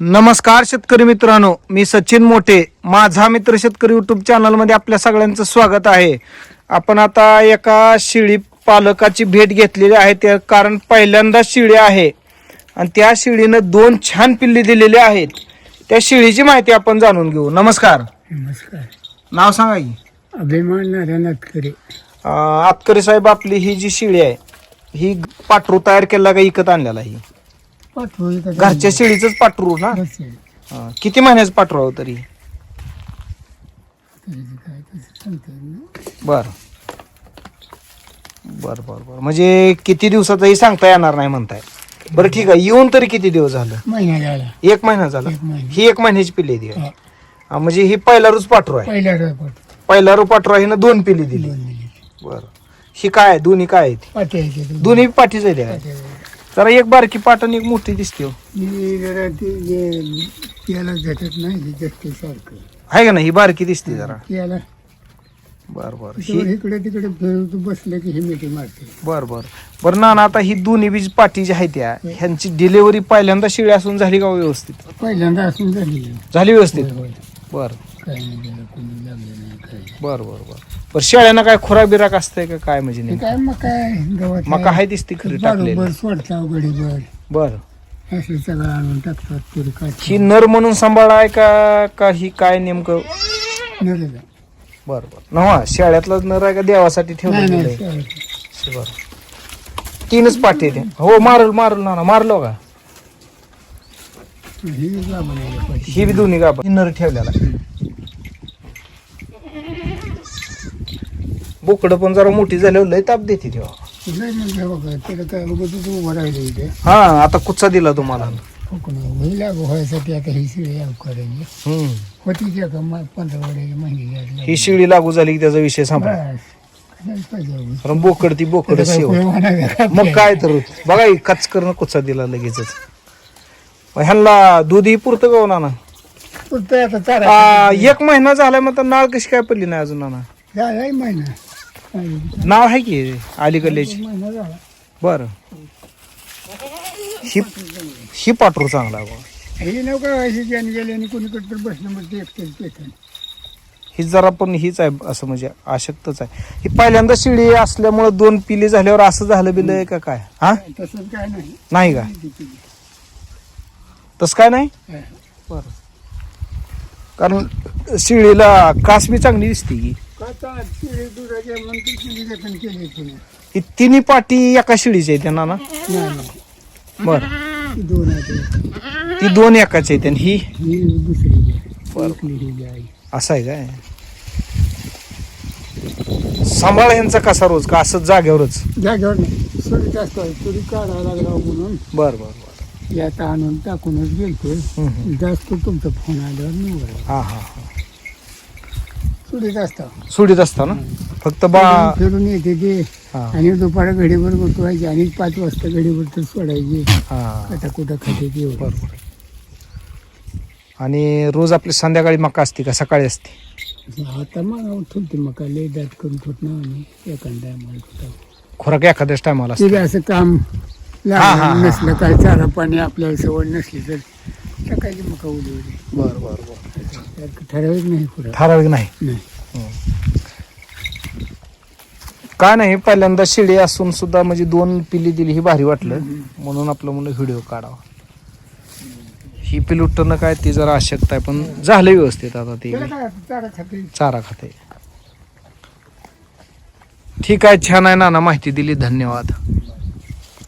नमस्कार शेतकरी मित्रांनो मी सचिन मोठे. माझा मित्र शेतकरी युट्यूब चॅनलमध्ये आपल्या सगळ्यांचं स्वागत आहे. आपण आता एका शिळी पालकाची भेट घेतलेली आहे. त्या कारण पहिल्यांदा शिळी आहे. आणि त्या शिळीनं दोन छान पिल्ली दिलेली आहेत. त्या शिळीची माहिती आपण जाणून घेऊ. नमस्कार. नमस्कार. नाव सांगा की. अभिमान नारायण अतकरे अं, आतकरे साहेब आपली ही जी शिळी आहे ही पाटरू तयार केला का विकत आणलेला ही पाठवू इथं घरच्या शिळीच पाटरू ना? किती महिन्याचं आहे तरी? त्याचं काय तसं सांगता येत नाही. बर. बर बर बर. म्हणजे किती दिवसाचंही सांगता येणार नाही म्हणताय. बरं ठीक आहे. येऊन तरी किती दिवस झालं? महिना झाला. एक महिना झाला? एक महिना. ही एक महिन्याची पिल्ली दिली हा. म्हणजे ही पहिला रोज पाठरू आहे. पहिला ड्रॉप पहिला रो पाठरू आहे हिनं दोन पिल्ली दिली. दोन मिनिट बर. ही काय आहे? दोन्ही काय आहे ती? पाठवायचे दोन. दोन्ही. पाठीच आहे. पाठवायचे. जरा एक बारकी पाट आणि एक मोठी दिसते हो. जरा ते जे नाही सारखं. आहे का नाही? ही बारकी दिसते जरा. बर बर. ही इकडे तिकडे फिरत बसलं की ही मिठी मारते. बर बर. बर ना ना आता ही दोन्ही बीज पाठी जी आहे त्या ह्यांची डिलेवरी पहिल्यांदा शिळी असून झाली का व्यवस्थित? पहिल्यांदा असून झाली. झाली व्यवस्थित. बर. काही नाही त्याला कोणी लागलं नाही काय बर बर बर. बर शेळ्यांना काय खुराक बिराक असतंय का काय म्हणजे ते नेमकं? काय मग काय गवत मका आहे दिसती खरी टाकलेली. बरोबर सोडता गडीभर. बर. असं सगळं आणून टाकतात तुरी ही नर म्हणून सांभाळाय का का ही काय नेमकं? नरेला बर बर. नवा शेळ्यातला नर आहे का देवासाठी नाही ठेवलं नाही बर. तीनच पाठी ते हो मारल मारल ना ना मारलो का ही. ही बी दोन्ही का ही नर ठेवलेला बोकडं पण जरा मोठी झाल्यावर लय ताप देते तेव्हा. लय म्हणजे बघा त्याला काय उगाच उभं राहिलं इथे. हा आता कुच्चा दिला तुम्हाला. कोकण होईल लागू व्हायसाठी आता ही शिळी याव करायची. हम्म. होती की का मग पंधरा वडे महिने ही शिळी लागू झाली की त्याचा विषय बस पाहिजे. कारण बोकड ती बोकड शेव? मग काय तर बघा कच करणं कुचा दिला लगेचच. मग ह्यांना दूध ही पुरतं का हो नाना पुरतं आता चारा आ, एक महिना झालाय मग तर नाळ कशी काय पडली नाही अजून नाना? महिना. नाव आहे की अलीकडल्याची महिना झाला. बर. ही ही पाठरू चांगला आहे बुवा. ही नका अशी ज्याने गेले आणि कोणीकडे तर बसलं मग ते एकटेच पेटन ही जरा पण हीच आहे असं म्हणजे आशक्तच आहे. ही पहिल्यांदा शिडी असल्यामुळे दोन पिली झाल्यावर असं झालं बिलं का काय? हा? तसंच काय नाही. नाही का? तसं काय नाही. बर. कारण शिळीला कास बी चांगली दिसते की दुधाच्या जतन केली तिने ही तिन्ही पाटी एका शिळीची आहे त्यांना ना? नाही नाही बर. ती दोन आहे ती दोन एकाची आहे आणि ही? ही दुसरी आहे. आहे. असं आहे काय? सांभाळ यांचा कसा रोज? का असंच जागेवरच? जागेवर नाही. सुरी असतो सुरी काढावा लागला म्हणून. बर बर बर. यात आणून टाकूनच गेलतो. जास्त तुमचा फोन आल्यावर निवड हा हा हा. सुरीत असता. सुडीत असता ना? फक्त बा फिरून येते ते. हा. आणि दुपारा घडीभर गोठवायची आणि पाच वाजता घडीभर तर सोडायची. हा. आता कुठं खाते ते एवढं. बरोबर आणि रोज आपली संध्याकाळी मका असते का? सकाळी असते? आता मग ठेवते मग काय लय दाट करून ना आम्ही. एखाद्या ठेवतो. खुराक एखाद्याच टायमाला ते असते. बी असं काम लागलं. नसलं काय चारा पाणी आपल्याला सवड नसली तर सकाळची मका उडी उडी बर बर बर. ठराविक नाही पुढं. ठराविक नाही? नाही. काय नाही पहिल्यांदा शिडी असून सुद्धा म्हणजे दोन पिली दिली ही भारी वाटलं. म्हणून आपलं म्हणलं व्हिडिओ काढावा. ही पिली उठणं काय ती जरा अशक्त आहे पण झालं व्यवस्थित आता ते. त्याला काय चारा खाते? चारा खाते. ठीक आहे छान आहे नाना माहिती दिली धन्यवाद.